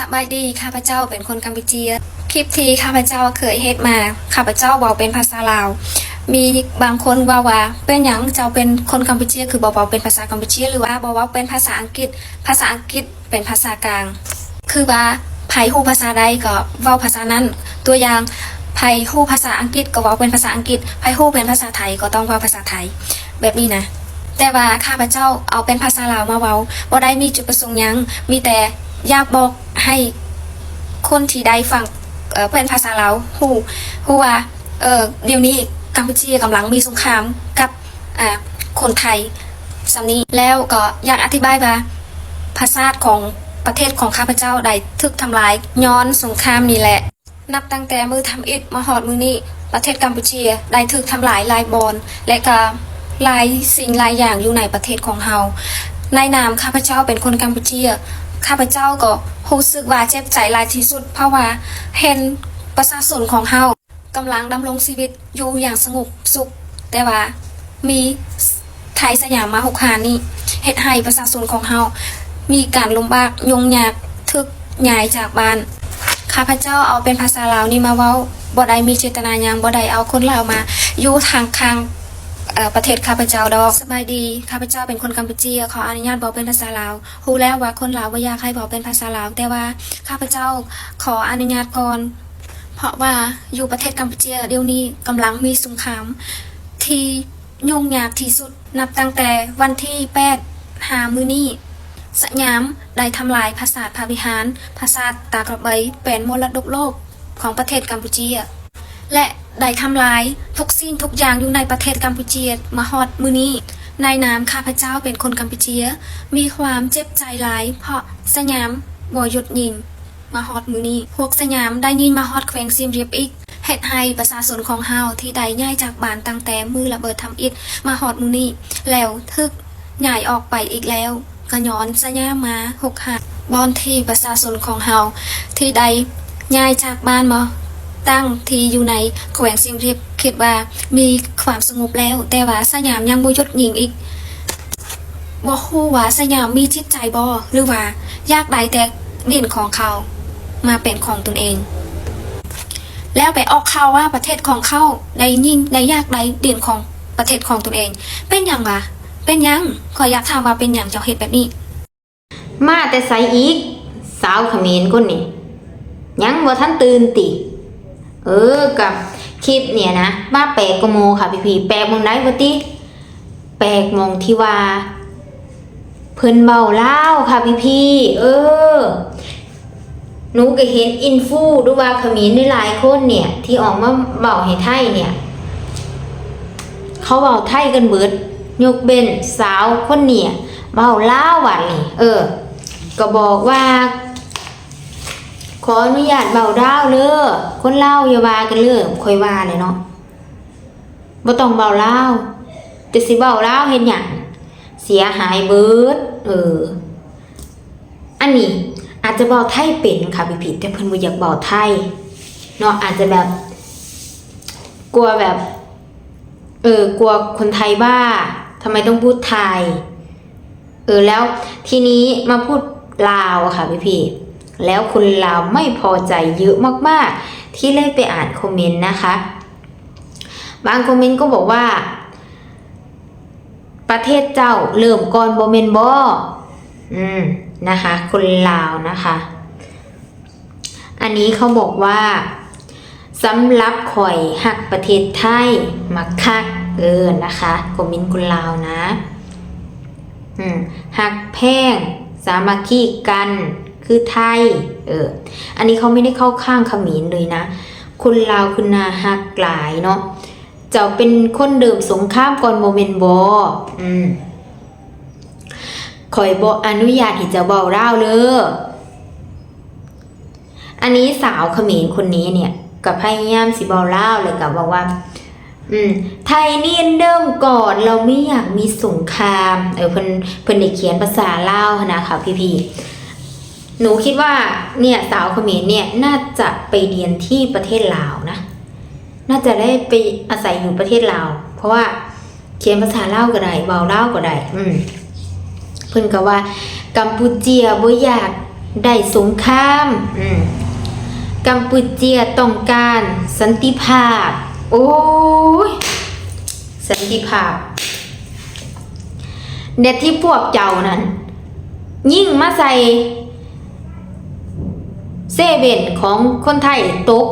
สบายดีข้าพเจ้าเป็นคนกัมพูเชียคลิปที่ข้าพเจ้าเคยเฮ็ดมาข้าพเจ้าเว้าเป็นภาษาลาว มีบางคนว่าว่าเป็นหยังเจ้าเป็นคนกัมพูเชียคือบ่เว้าเป็นภาษากัมพูเชียหรือว่าบ่เว้าเป็นภาษาอังกฤษ ภาษาอังกฤษเป็นภาษากลาง คือว่าไผฮู้ภาษาใดก็เว้าภาษานั้น ตัวอย่างไผฮู้ภาษาอังกฤษก็เว้าเป็นภาษาอังกฤษไผฮู้เป็นภาษาไทยก็ต้องเว้าภาษาไทย แบบนี้นะแต่ว่าข้าพเจ้าเอาเป็นภาษาลาวมาเว้าบ่ได้มีจุดประสงค์ยังมีแต่ อยากบอกให้คนที่ได้ฟังเอ่อเป็นภาษาลาวฮู้ฮู้ว่าเออเดี๋ยวนี้กัมพูชีกำลังมีสงครามกับอ่าคนไทยสำนี้แล้วก็อยากอธิบายว่าภาษาของประเทศของข้าพเจ้าได้ถูกทำลายย้อนสงครามนี่แหละ นับตั้งแต่มือทำอิฐมาหอดมือนี้ประเทศกัมพูชีได้ถูกทำลายลายบอนและก็ลายสิ่งลายอย่างอยู่ในประเทศของเฮาในนามข้าพเจ้าเป็นคนกัมพูชี ข้าพเจ้าก็รู้สึกว่าเจ็บใจหลายที่สุด เพราะว่าเห็นประชาชนของเฮากำลังดำรงชีวิตอยู่อย่างสงบสุข แต่ว่ามีไทยสยามมาหกหานี่เฮ็ดให้ประชาชนของเฮามีการลำบากยงยากทึกย้ายจากบ้านข้าพเจ้าเอาเป็นภาษาลาวนี่มาเว้าบ่ได้มีเจตนายังบ่ได้เอาคนลาวมาอยู่ทางข้าง ประเทศข้าพเจ้าดอกสบายดีข้าพเจ้าเป็นคนกัมพูชีขออนุญาตบอกเป็นภาษาลาวรู้แล้วว่าคนลาวบ่าอยากให้บอกเป็นภาษาลาว แต่ว่าข้าพเจ้าขออนุญาตก่อนเพราะว่าอยู่ประเทศกัมพูชีเดี๋ยวนี้กำลังมีสงครามที่ยุ่งยากที่สุดนับตั้งแต่วันที่8หามือนี้สยามได้ทำลายภาษาพระวิหารภาษาตากระใบเป็นมรดกโลกของประเทศกัมพูชีและ ได้ทำลายทุกสิ่งทุกอย่างอยู่ในประเทศกัมพูชีมาฮอดมือนี้ในนามข้าพเจ้าเป็นคนกัมพูเชียมีความเจ็บใจหลาย เพราะสยามบ่หยุดยิงมาฮอดมือนี้ พวกสยามได้ยิงมาฮอดแขวงซิมเรียบอีกเฮ็ดให้ประชาชนของเฮาที่ได้ย้ายจากบ้านตั้งแต่มือระเบิดทำอิฐมาฮอดมือนี้ แล้วทึกใหญ่ออกไปอีกแล้วก็ย้อนสะย่ามาหกหักบอนที่ประชาชนของเฮาที่ใดย้ายจากบ้านมา ตั้งที่อยู่ในแขวงซิมรียบคิดว่ามีความสงบแล้ว แต่ว่าสยามยังบ่หยุดยิงอีกบ่ฮู้ว่าสยามมีจิตใจบ่หรือว่ายากได้แต่ดินของเขา มาเป็นของตนเอง แล้วไปออกข่าวว่าประเทศของเขาได้ยิ่งได้อยากได้ดินของประเทศของตนเอง เป็นหยังวะเป็นยังขอยอยากถามว่าเป็นหยังเจ้าเฮ็ดแบบนี้ มาแต่ใสอีก สาวขมรคนนี่ยังบ่ทันตื่นติ เออกับคลิปเนี่ยนะมาแปลกกโมค่ะพี่พี่แปลกมองได้บ่ติแปลกมองที่ว่า เพิ่นเบาเล่าค่ะพี่พี่เออหนูก็เห็นอินฟูหรือว่าเขมรหลายคนเนี่ย ที่ออกมาเบาให้ไทยเนี่ย เขาเบาไทยกันเบิดยกเบนสาวคนเนี่ยเบาเล่าวว่ะนี่เออ ก็บอกว่า ขออนุญาตเบาดาวเด้อคนเล่าอย่าว่ากันเลยคอยว่าเลยเนาะบ่ต้องเบาเล่าวแต่สิเบาเล่าเห็นหยังเสียหายเบิดเออ อันนี้อาจจะเบาไทยเป็นค่ะพี่ผิดแต่เพิ่นบ่อยากเบาไทยเนาะอาจจะแบบ กลัวแบบ เออกลัวคนไทยบ้าทำไมต้องพูดไทย เออแล้วทีนี้มาพูดลาวค่ะพี่พี่ แล้วคนลาวไม่พอใจเยอะมากๆ ที่เลยไปอ่านคอมเมนต์นะคะ บางคอมเมนต์ก็บอกว่า ประเทศเจ้าเริ่มก่อนโบเมนบออืมนะคะคนลาวนะคะ อันนี้เขาบอกว่าสำหรับข่อยหักประเทศไทยมักคักเออนะคะคอมเมนต์คนลาวนะหักแพงสามัคคีกัน คือไทย เออ อันนี้เขาไม่ได้เข้าข้างขมรเลยนะ คนลาวคือนาหักหลายเนาะ เจ้าเป็นคนเดิมสงครามก่อนโมเมนบออืมคอยบออนุญาตที่จะเบาเล่าเลยอันนี้สาวขมรคนนี้เนี่ยกับพยายามสิเบาเล่าเลยกับบอกว่า อืม ไทยนี่เดิมก่อนเราไม่อยากมีสงคราม เออเพิ่นเพิ่นได้เขียนภาษาเล่านะคะพี่พี่ หนูคิดว่าเนี่ยสาวเขมรเนี่ยน่าจะไปเรียนที่ประเทศลาวนะ น่าจะได้ไปอาศัยอยู่ประเทศลาว เพราะว่าเขียนภาษาลาวก็ได้เบาเล่าก็ได้อืมเพิ่นก็ว่า กัมพูเจียบ่อยากได้สงครามอืมกัมพูเจียต้องการสันติภาพ โอ้ยสันติภาพเด็ดที่พวกเจ้านั้น ยิ่งมาใส่ เซเว่นของคนไทยตก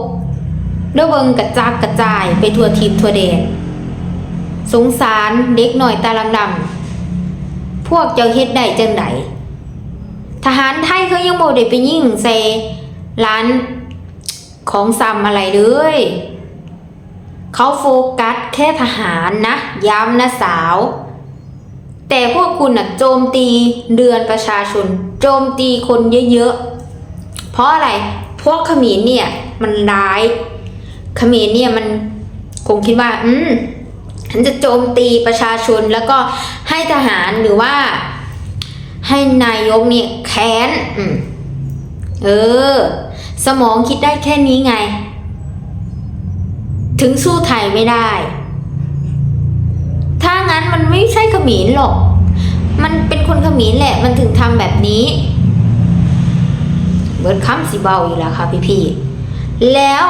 แล้วเบิงกระจากกระจายไปทั่วทิพทั่วแดนสงสารเด็กหน่อยตาดำๆพวกเจ้าเฮ็ดได้จังไดทหารไทยเขายังบ่ได้ไปยิ่งใส่ร้านของซ้ำอะไรเลยเขาโฟกัสแค่ทหารนะ ย้ำนะสาว แต่พวกคุณน่ะโจมตีเดือนประชาชน โจมตีคนเยอะๆ เพราะอะไรพวกขมรเนี่ย มันร้ายขมรเนี่ยมันคงคิดว่า อืมฉันจะโจมตีประชาชนแล้วก็ให้ทหารหรือว่า ให้นายกเนี่ยแค้นอืมเออ สมองคิดได้แค่นี้ไง ถึงสู้ไทยไม่ได้ ถ้างั้นมันไม่ใช่ขมรหรอก มันเป็นคนขมรแหละ มันถึงทำแบบนี้ บิร์ดคัมสีเบาอีกแล้วค่ะพี่พี่ๆแล้ว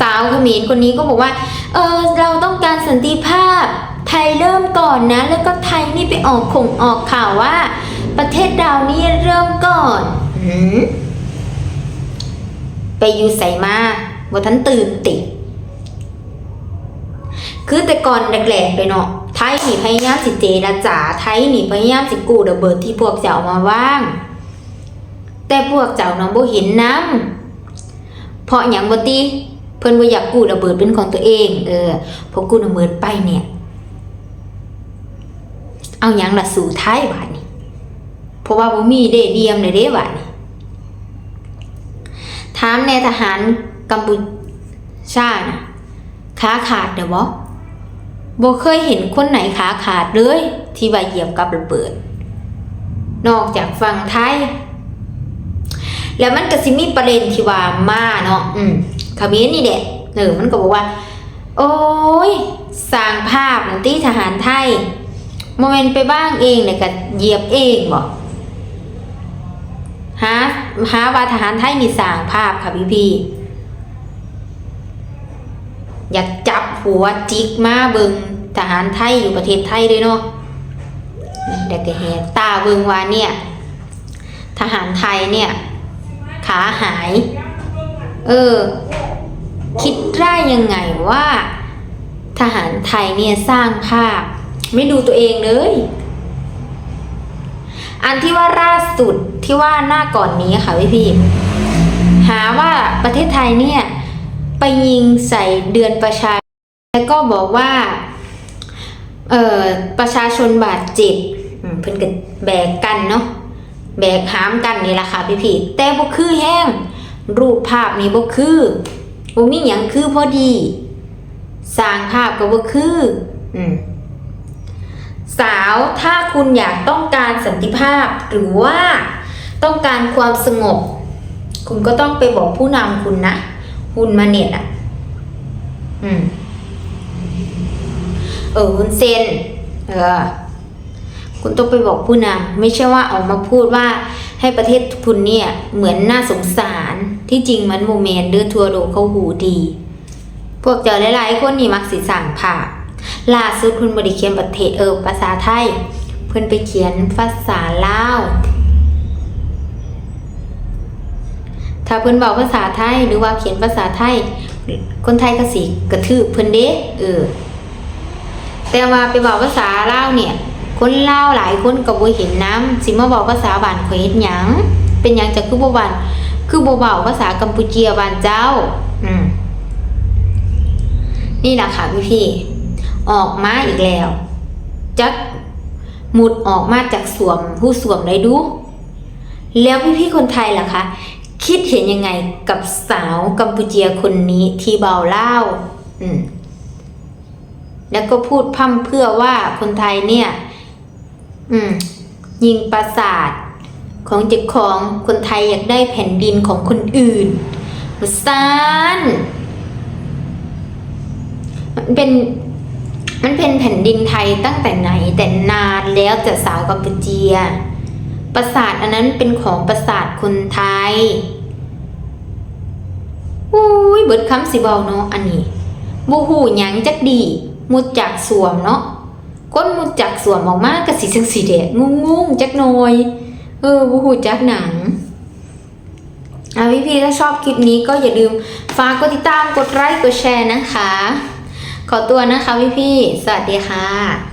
สาวเขมรคนนี้ก็บอกว่า เออเราต้องการสันติภาพ ไทยเริ่มก่อนนะ แล้วก็ไทยนี่ไปออกข่งออกข่าวว่า ประเทศดาวนี่เริ่มก่อนหืมไปอยู่ใส่มาบ่ทันตื่นติดคือแต่ก่อนแรกๆเลยเนาะไทยนี่พยายามสิเจรจาไทยนี่พยายามสิกู้ระเบิดที่พวกเจ้ามาว่าง แต่พวกเจ้าน้องบ่เห็นน้ำเพราะอย่างบ่ติเพิ่นบ่อยากกู้ระเบิดเป็นของตัวเอง เออพอกู้ระเบิดไปเนี่ย เอาหยังล่ะสู่ไทยบาดนี้เพราะว่าบ่มีเดเดียมเลยเด้บาดนี้ถามในทหารกัมพูชานะขาขาดเด้อบ่บ่เคยเห็นคนไหนขาขาดเลย ที่ว่าเหยียบกับระเบิด นอกจากฝั่งไทย แล้วมันก็สิมีประเด็นที่ว่ามาเนาะอืมเขมรนี่แหละเออมันก็บอกว่า โอ้ยสร้างภาพนันที่ทหารไทยโมเมนไปบ้างเองเนี่ยก็เหยียบเองบ่หาหาว่าทหารไทยมีสร้างภาพค่ะพี่พี่อยากจับหัวจิกมาเบิงทหารไทยอยู่ประเทศไทยเลยเนาะเด็กก็เห็นตาเบิงว่าเนี่ย ทหารไทยเนี่ย ขาหาย เออ คิดได้ยังไงว่า ทหารไทยเนี่ยสร้างภาพ ไม่ดูตัวเองเลย อันที่ว่าล่าสุดที่ว่าหน้าก่อนนี้ค่ะพี่พี่หาว่าประเทศไทยเนี่ย ไปยิงใส่เดือนประชา แล้วก็บอกว่าเออประชาชนบาดเจ็บเพิ่นก็แบกกันเนาะ แบกหามกันนี่แหละค่ะพี่พี่แต่บ่คือแห้ง รูปภาพนี้บ่คือบ่มีหยังคือพอดี สร้างภาพก็บ่คืออืมสาวถ้าคุณอยากต้องการสันติภาพหรือว่าต้องการความสงบ คุณก็ต้องไปบอกผู้นำคุณนะคุณมาเน็ตอะ อืม เออคุณเซน เออ คุณต้องไปบอกผู้นำไม่ใช่ว่าออกมาพูดว่าให้ประเทศคุณเนี่ยเหมือนน่าสงสารที่จริงมันโมเมนเดือทัวโดเขาหูดี พวกเจอหลายๆคนนี่มักสิสั่งผ่าล่าสุดคุณบริเขียนประเทศเออภาษาไทย เพื่อนไปเขียนภาษาลาวถ้าเพื่อนบอกภาษาไทยหรือว่าเขียนภาษาไทย คนไทยก็สิกระทืบเพื่อนเด้เออแต่ว่าไปบอกภาษาลาวเนี่ย คนเล่าหลายคนก็บ่เห็นน้ำสิมาบอกภาษาบ้านข่อยเฮ็ดหยังเป็นหยังจะคือบ่บ้านคือบ่เว้าภาษากัมพูเจียบ้านเจ้า อืมนี่แหละค่ะพี่พี่ออกมาอีกแล้วจักหมุดออกมาจากสวมผู้สวมได้ดู แล้วพี่พี่คนไทยล่ะคะคิดเห็นยังไงกับสาวกัมพูเจียคนนี้ที่เบาเล่า อืม แล้วก็พูดพร่ำเพื่อว่าคนไทยเนี่ย อืม ยิงปราสาท ของเจ้าของคนไทยอยากได้แผ่นดินของคนอื่นซานมันเป็นมันเป็นแผ่นดินไทยตั้งแต่ไหนแต่นานแล้วจะสาวกัมพูเจีย ปราสาทอันนั้นเป็นของปราสาทคนไทยอุ้ยเบิดคำสิเบาเนาะอันนี้บูหูหยังจักดีมุดจากสวมเนาะ ก้นมุดจากสวมออกมากระสีสังสีแดงงงงงจักหน่อย เออบูหูจักหนังอะพี่พี่ๆถ้าชอบคลิปนี้ก็อย่าลืมฝากกดติดตามกดไลค์กดแชร์นะคะ ขอตัวนะคะพี่พี่ๆสวัสดีค่ะ